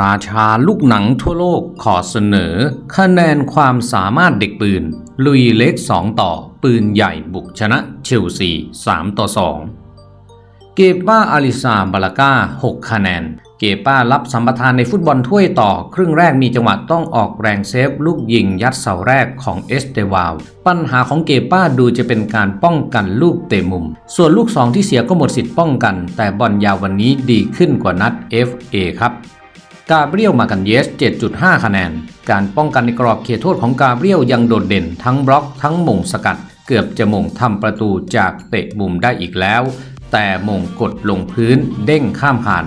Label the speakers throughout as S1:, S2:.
S1: ราชาลูกหนังทั่วโลกขอเสนอ คะแนนความสามารถเด็กปืน ลุยเล็ก 2 ต่อ ปืนใหญ่บุกชนะเชลซี 3 ต่อ 2 เกป้าอาริซาบาลาก้า 6 คะแนน เกป้ารับสัมปทานในฟุตบอลถ้วยต่อ ครึ่งแรกมีจังหวะต้องออกแรงเซฟ ลูกยิงยัดเสาแรกของเอสเตวาลปัญหาของเกป้าดูจะเป็นการป้องกันลูกเตะมุม ส่วนลูกสองที่เสียก็หมดสิทธิ์ป้องกัน แต่บอลยาววันนี้ดีขึ้นกว่านัด FA ครับ กาเบรียลมากันเยส 7.5 คะแนน การป้องกันในกรอบเขตโทษของกาเบรียลยังโดดเด่นทั้งบล็อกทั้งมงสกัด เกือบจะมงทำประตูจากเตะมุมได้อีกแล้ว แต่มงกดลงพื้นเด้งข้ามผ่าน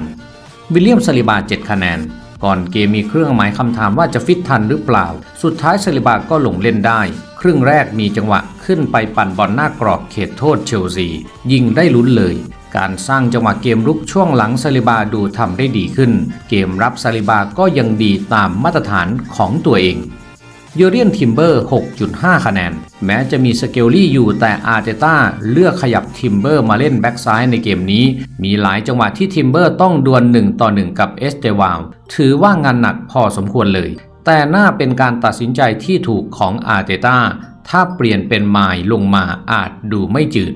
S1: วิลเลียมสลิบา 7 คะแนน ก่อนเกมมีเครื่องหมายคำถามว่าจะฟิตทันหรือเปล่า สุดท้ายสลิบาก็ลงเล่นได้ ครึ่งแรกมีจังหวะขึ้นไปปั่นบอลหน้ากรอบเขตโทษเชลซียิงได้ลุ้นเลย การสร้างจังหวะเกมรุกช่วงหลังซาลิบาดูทำได้ดีขึ้น เกมรับซาลิบาก็ยังดีตามมาตรฐานของตัวเองยูเรียนทิมเบอร์ 6.5 คะแนน แม้จะมีสเกลลี่อยู่แต่อาร์เตต้าเลือกขยับทิมเบอร์มาเล่นแบ็กซ้ายในเกมนี้ มีหลายจังหวะที่ทิมเบอร์ต้องดวล1ต่อ 1 กับเอสเตวาลถือว่างานหนักพอสมควรเลย แต่น่าเป็นการตัดสินใจที่ถูกของอาร์เตต้าถ้าเปลี่ยนเป็นไมล์ลงมาอาจดูไม่จืด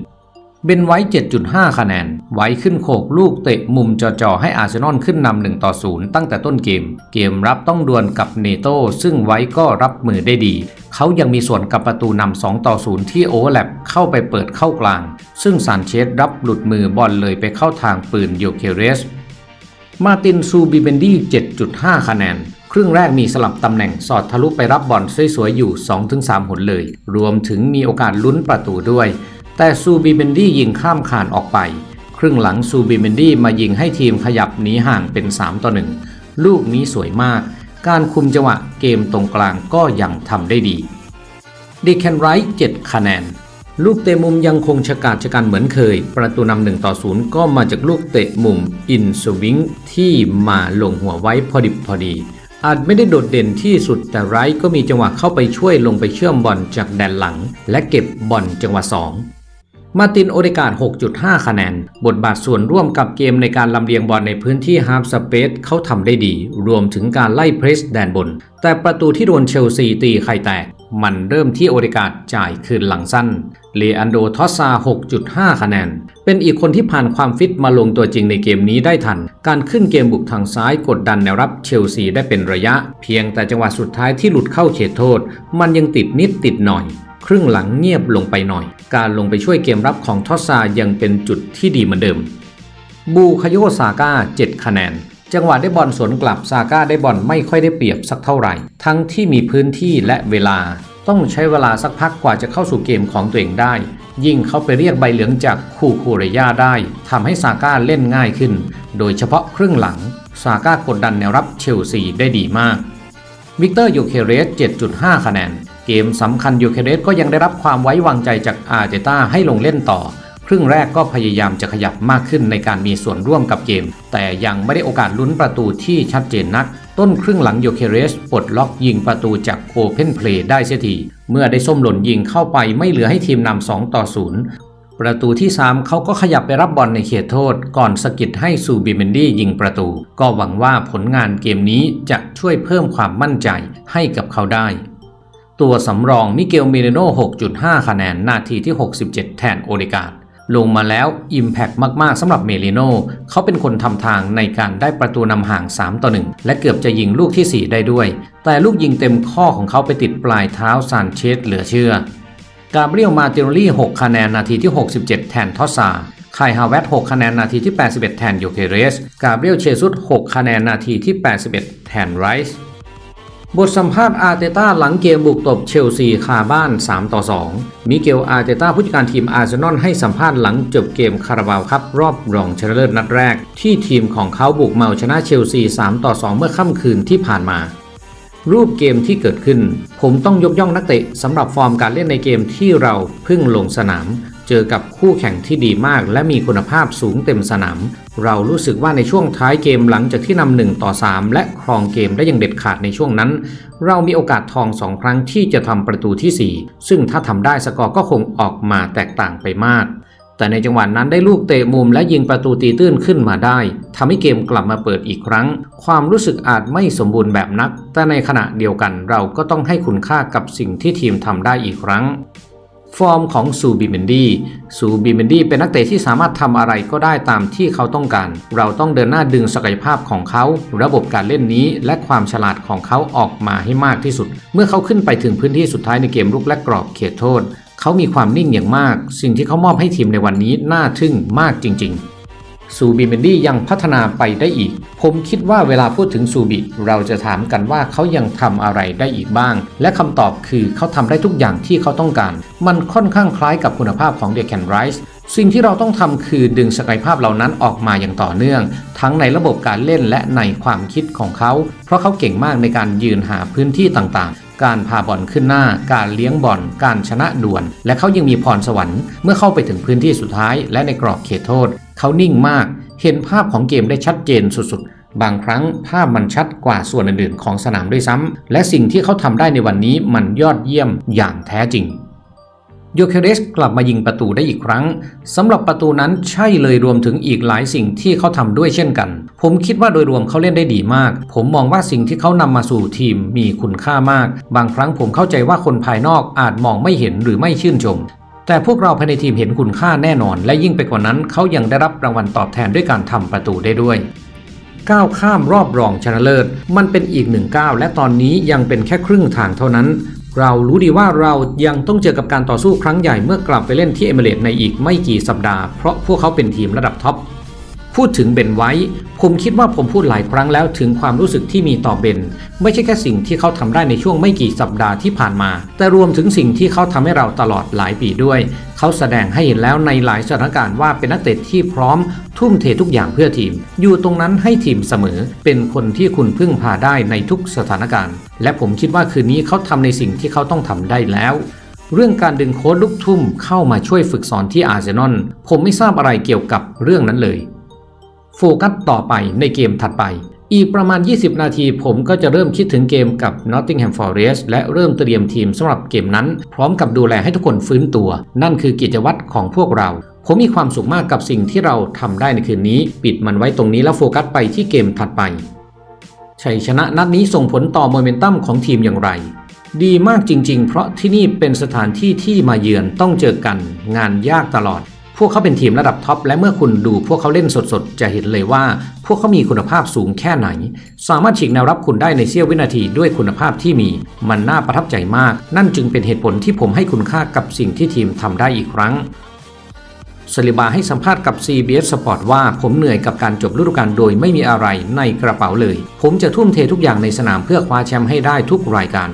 S1: เบนไว้ 7.5 คะแนน ไว้ขึ้นโขกลูกเตะมุมจ่อๆให้อาร์เซนอลขึ้นนำ1ต่อ0ตั้งแต่ต้นเกม เกมรับต้องดวลกับเนโตซึ่งไว้ก็รับมือได้ดี เขายังมีส่วนกับประตูนำ2ต่อ0ที่โอเวอร์แลปเข้าไปเปิดเข้ากลาง ซึ่งซานเชสรับหลุดมือบอลเลยไปเข้าทางปืนโยเคเรส มาตินซูบิเบนดี้ 7.5 คะแนนครึ่งแรกมีสลับตำแหน่งสอดทะลุไปรับบอลสวยๆอยู่ 2-3 หนเลย รวมถึงมีโอกาสลุ้นประตูด้วย แต่ซูบิเบนดี้ยิงข้ามคานออกไป ครึ่งหลังซูบิเบนดี้มายิงให้ทีมขยับหนีห่างเป็น 3 ต่อ 1 ลูกนี้สวยมาก การคุมจังหวะเกมตรงกลางก็ยังทำได้ดีดีแคนไรท์7คะแนน ลูกเตะมุมยังคงชะกาจชะกันเหมือนเคย ประตูนำหนึ่งต่อศูนย์ก็มาจากลูกเตะมุมอินสวิงที่มาลงหัวไว้พอดิบพอดีอาจไม่ได้โดดเด่นที่สุดแต่ไรท์ก็มีจังหวะเข้าไปช่วยลงไปเชื่อมบอลจากแดนหลัง และเก็บบอลจังหวะ 2 มาตินโอเดกาด6.5 คะแนน บทบาทส่วนร่วมกับเกมในการลำเลียงบอลในพื้นที่ฮาร์ฟสเปซเขาทำได้ดี รวมถึงการไล่เพรสแดนบน แต่ประตูที่โดนเชลซีตีไข่แตก มันเริ่มที่โอเดกาดจ่ายคืนหลังสั้น เลอันโดทอสซา 6.5 คะแนน เป็นอีกคนที่ผ่านความฟิตมาลงตัวจริงในเกมนี้ได้ทัน การขึ้นเกมบุกทางซ้ายกดดันแนวรับเชลซีได้เป็นระยะ เพียงแต่จังหวะสุดท้ายที่หลุดเข้าเขตโทษ มันยังติดนิดติดหน่อย ครึ่งหลังเงียบลงไปหน่อย การลงไปช่วยเกมรับของทอสซายังเป็นจุดที่ดีเหมือนเดิม บูคาโยซาก้า 7 คะแนน จังหวะได้บอลสวนกลับซาก้าได้บอลไม่ค่อยได้เปรียบสักเท่าไหร่ ทั้งที่มีพื้นที่และเวลา ต้องใช้เวลาสักพักกว่าจะเข้าสู่เกมของตัวเองได้ ยิ่งเขาไปเรียกใบเหลืองจากคูคูเรย่าได้ทำให้ซาก้าเล่นง่ายขึ้น โดยเฉพาะครึ่งหลังซาก้ากดดันแนวรับเชลซีได้ดีมากวิกเตอร์ยูเคเรส 7.5 คะแนน เกมสำคัญยูเคเรสก็ยังได้รับความไว้วางใจจากอาร์เจต้าให้ลงเล่นต่อ ครึ่งแรกก็พยายามจะขยับมากขึ้นในการมีส่วนร่วมกับเกม แต่ยังไม่ได้โอกาสลุ้นประตูที่ชัดเจนนัก ต้นครึ่งหลังยูเคเรสปลดล็อกยิงประตูจากโอเพนเพลย์ได้เสียทีเมื่อได้ส้มหล่นยิงเข้าไปไม่เหลือให้ทีมนำ2ต่อ0ประตูที่ 3 เขาก็ขยับไปรับบอลในเขตโทษ ก่อนสกิดให้ซูบิเมนดี้ยิงประตู ก็หวังว่าผลงานเกมนี้จะช่วยเพิ่มความมั่นใจให้กับเขาได้ ตัวสำรองมิเกลเมเรโน 6.5 คะแนนนาทีที่ 67 แทนโอเดกาดลงมาแล้ว Impact มาก ๆสำหรับเมลิโนเขาเป็นคนทำทางในการได้ประตูนำห่าง 3 ต่อ 1 และเกือบจะยิงลูกที่ 4 ได้ด้วย แต่ลูกยิงเต็มข้อของเขาไปติดปลายเท้าซานเชสเหลือเชื่อกาเบรียลมาติโนลี่ 6 คะแนนนาทีที่ 67 แทนทอสซาไคฮาวเวต6คะแนนนาทีที่ 81 แทนโยเคเรส กาเบรียลเชซุส6คะแนนนาทีที่ 81 แทนไรส์ บทสัมภาษณ์อาร์เตต้าหลังเกมบุกตบเชลซีคาบ้าน 3 ต่อ 2 มิเกลอาร์เตต้าผู้จัดการทีมอาร์เซนอลให้สัมภาษณ์หลังจบเกมคาราบาวครับรอบรองชนะเลิศนัดแรก ที่ทีมของเขาบุกเมาชนะเชลซี 3 ต่อ 2 เมื่อค่ำคืนที่ผ่านมา รูปเกมที่เกิดขึ้น ผมต้องยกย่องนักเตะสำหรับฟอร์มการเล่นในเกมที่เราเพิ่งลงสนาม เจอกับคู่แข่งที่ดีมาก และมีคุณภาพสูงเต็มสนาม เรารู้สึกว่าในช่วงท้ายเกมหลังจากที่นำหนึ่งต่อ 3 และครองเกมได้อย่างเด็ดขาดในช่วงนั้น เรามีโอกาสทองสองครั้งที่จะทำประตูที่ 4 ซึ่งถ้าทำได้สกอร์ก็คงออกมาแตกต่างไปมากแต่ในจังหวะนั้นได้ลูกเตะมุมและยิงประตูตีตื้นขึ้นมาได้ทำให้เกมกลับมาเปิดอีกครั้ง ความรู้สึกอาจไม่สมบูรณ์แบบนัก แต่ในขณะเดียวกันเราก็ต้องให้คุณค่ากับสิ่งที่ทีมทำได้อีกครั้ง ฟอร์มของซูบิเมนดี้ซูบิเมนดี้เป็นนักเตะที่สามารถทำอะไรก็ได้ตามที่เขาต้องการ เราต้องเดินหน้าดึงศักยภาพของเขา ระบบการเล่นนี้และความฉลาดของเขาออกมาให้มากที่สุด เมื่อเขาขึ้นไปถึงพื้นที่สุดท้ายในเกมลุกและกรอบเขตโทษ เขามีความนิ่งอย่างมาก สิ่งที่เขามอบให้ทีมในวันนี้น่าทึ่งมากจริง ๆ ซูบิเมนดี้ยังพัฒนาไปได้อีก ผมคิดว่าเวลาพูดถึงซูบิเราจะถามกันว่าเขายังทำอะไรได้อีกบ้าง และคำตอบคือเขาทำได้ทุกอย่างที่เขาต้องการ มันค่อนข้างคล้ายกับคุณภาพของเด c แคนไรส์สิ่งที่เราต้องทำคือดึงศักยภาพเหล่านั้นออกมาอย่างต่อเนื่อง ทั้งในระบบการเล่นและในความคิดของเขา เพราะเขาเก่งมากในการยืนหาพื้นที่ต่างๆ การพาบอลขึ้นหน้า การเลี้ยงบอล การชนะด่วน และเขายังมีพรสวรรค์เมื่อเข้าไปถึงพื้นที่สุดท้ายและในกรอบเขตโทษ เขานิ่งมาก เห็นภาพของเกมได้ชัดเจนสุดๆ บางครั้งภาพมันชัดกว่าส่วนอื่นๆ ของสนามด้วยซ้ำ และสิ่งที่เขาทำได้ในวันนี้มันยอดเยี่ยมอย่างแท้จริงโยเคเรสกลับมายิงประตูได้อีกครั้งสำหรับประตูนั้นใช่เลยรวมถึงอีกหลายสิ่งที่เขาทำด้วยเช่นกัน ผมคิดว่าโดยรวมเขาเล่นได้ดีมาก ผมมองว่าสิ่งที่เขานำมาสู่ทีมมีคุณค่ามาก บางครั้งผมเข้าใจว่าคนภายนอกอาจมองไม่เห็นหรือไม่ชื่นชม แต่พวกเราภายในทีมเห็นคุณค่าแน่นอน และยิ่งไปกว่านั้นเขายังได้รับรางวัลตอบแทนด้วยการทำประตูได้ด้วยก้าวข้ามรอบรองชนะเลิศ มันเป็นอีกหนึ่งก้าวและตอนนี้ยังเป็นแค่ครึ่งทางเท่านั้น เรารู้ดีว่าเรายังต้องเจอกับการต่อสู้ครั้งใหญ่เมื่อกลับไปเล่นที่เอเมเรตในอีกไม่กี่สัปดาห์เพราะพวกเขาเป็นทีมระดับท็อป พูดถึงเบนไว้ ผมคิดว่าผมพูดหลายครั้งแล้วถึงความรู้สึกที่มีต่อเบน ไม่ใช่แค่สิ่งที่เขาทำได้ในช่วงไม่กี่สัปดาห์ที่ผ่านมา แต่รวมถึงสิ่งที่เขาทำให้เราตลอดหลายปีด้วย เขาแสดงให้เห็นแล้วในหลายสถานการณ์ว่าเป็นนักเตะที่พร้อม ทุ่มเททุกอย่างเพื่อทีม อยู่ตรงนั้นให้ทีมเสมอ เป็นคนที่คุณพึ่งพาได้ในทุกสถานการณ์ และผมคิดว่าคืนนี้เขาทำในสิ่งที่เขาต้องทำได้แล้วเรื่องการดึงโค้ดลูกทุ่มเข้ามาช่วยฝึกสอนที่อาร์เซนอลผมไม่ทราบอะไรเกี่ยวกับเรื่องนั้นเลย โฟกัสต่อไปในเกมถัดไป อีกประมาณ 20 นาทีผมก็จะเริ่มคิดถึงเกมกับ Nottingham Forest และเริ่มเตรียมทีมสำหรับเกมนั้น พร้อมกับดูแลให้ทุกคนฟื้นตัว นั่นคือกิจวัตรของพวกเราผมมีความสุขมากกับสิ่งที่เราทำได้ในคืนนี้ ปิดมันไว้ตรงนี้แล้วโฟกัสไปที่เกมถัดไปชัยชนะนัดนี้ส่งผลต่อโมเมนตัมของทีมอย่างไร ดีมากจริง ๆ เพราะที่นี่เป็นสถานที่ที่มาเยือนต้องเจอกัน งานยากตลอด พวกเขาเป็นทีมระดับท็อปและเมื่อคุณดูพวกเขาเล่นสดๆ จะเห็นเลยว่า พวกเขามีคุณภาพสูงแค่ไหน สามารถฉีกแนวรับคุณได้ในเสี้ยววินาทีด้วยคุณภาพที่มี มันน่าประทับใจมาก นั่นจึงเป็นเหตุผลที่ผมให้คุณค่ากับสิ่งที่ทีมทำได้อีกครั้งสลิบาให้สัมภาษณ์กับ CBS Sport ว่าผมเหนื่อยกับการจบฤดูกาลโดยไม่มีอะไรในกระเป๋าเลย ผมจะทุ่มเททุกอย่างในสนามเพื่อคว้าแชมป์ให้ได้ทุกรายการ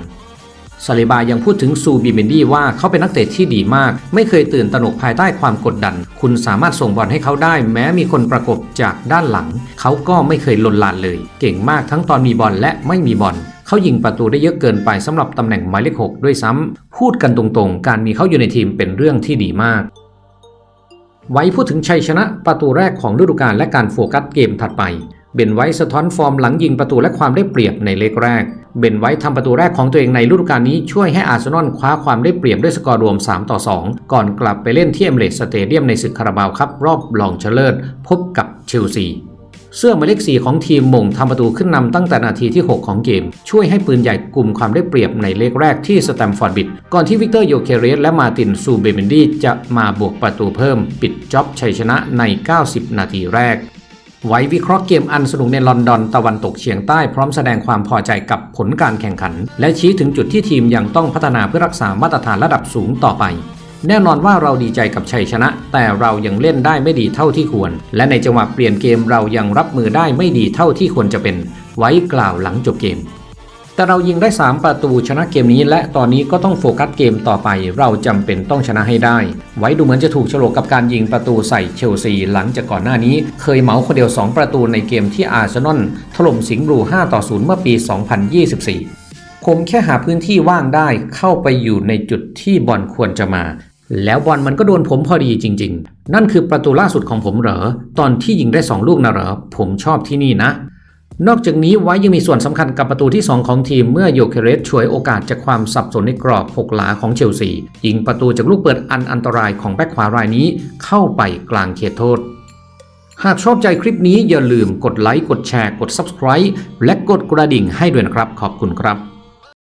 S1: ซาลิบายังพูดถึงซูบิเมนดี้ว่าเขาเป็นนักเตะที่ดีมาก ไม่เคยตื่นตระหนกภายใต้ความกดดัน คุณสามารถส่งบอลให้เขาได้ แม้มีคนประกบจากด้านหลัง เขาก็ไม่เคยลนลานเลย เก่งมากทั้งตอนมีบอลและไม่มีบอลเขายิงประตูได้เยอะเกินไปสำหรับตำแหน่งหมายเลขหกด้วยซ้ำพูดกันตรงๆ การมีเขาอยู่ในทีมเป็นเรื่องที่ดีมาก ไว้พูดถึงชัยชนะประตูแรกของฤดูกาลและการโฟกัสเกมถัดไป เบนไว้สะท้อนฟอร์มหลังยิงประตูและความได้เปรียบในเล็กแรก เบนไว้ทำประตูแรกของตัวเองในฤดูกาลนี้ช่วยให้อาร์เซนอลคว้าความได้เปรียบด้วยสกอร์รวม 3 ต่อ 2 ก่อนกลับไปเล่นที่เอมเรตสเตเดียมในศึกคาราบาวครับรอบรองชนะเลิศพบกับเชลซีเสื้อหมายเลขสีของทีมมงทำประตูขึ้นนำตั้งแต่นาทีที่ 6 ของเกม ช่วยให้ปืนใหญ่กลุ่มความได้เปรียบในเลขแรกที่สแตมฟอร์ดบิด ก่อนที่วิกเตอร์โยเคเรสและมาตินซูเบเมนดีจะมาบวกประตูเพิ่ม ปิดจ็อบชัยชนะใน 90 นาทีแรก ไว้วิเคราะห์เกมอันสนุกในลอนดอนตะวันตกเฉียงใต้พร้อมแสดงความพอใจกับผลการแข่งขัน และชี้ถึงจุดที่ทีมยังต้องพัฒนาเพื่อรักษามาตรฐานระดับสูงต่อไป แน่นอนว่าเราดีใจกับชัยชนะ แต่เรายังเล่นได้ไม่ดีเท่าที่ควร และในจังหวะเปลี่ยนเกมเรายังรับมือได้ไม่ดีเท่าที่ควรจะเป็น ไว้กล่าวหลังจบเกม แต่เรายิงได้ 3 ประตูชนะเกมนี้ และตอนนี้ก็ต้องโฟกัสเกมต่อไป เราจำเป็นต้องชนะให้ได้ ไว้ดูเหมือนจะถูกฉลกกับการยิงประตูใส่เชลซี หลังจากก่อนหน้านี้ เคยเหมาคนเดียว 2 ประตูในเกมที่อาร์เซนอลถล่มสิงห์บลู5ต่อ0เมื่อปี 2024 ผมแค่หาพื้นที่ว่างได้เข้าไปอยู่ในจุดที่บอลควรจะมา แล้วบอลมันก็โดนผมพอดีจริง ๆ นั่นคือประตูล่าสุดของผมเหรอตอนที่ยิงได้ 2 ลูกนะเหรอผมชอบที่นี่นะ นอกจากนี้ไว้ยังมีส่วนสำคัญกับประตูที่ 2 ของทีมเมื่อโยเคเรสช่วยโอกาสจากความสับสนในกรอบหกหลาของเชลซียิงประตูจากลูกเปิดอันอันตรายของแบ็คขวารายนี้เข้าไปกลางเขตโทษ หากชอบใจคลิปนี้อย่าลืมกดไลค์กดแชร์กด Subscribe และกดกระดิ่งให้ด้วยนะครับ ขอบคุณครับ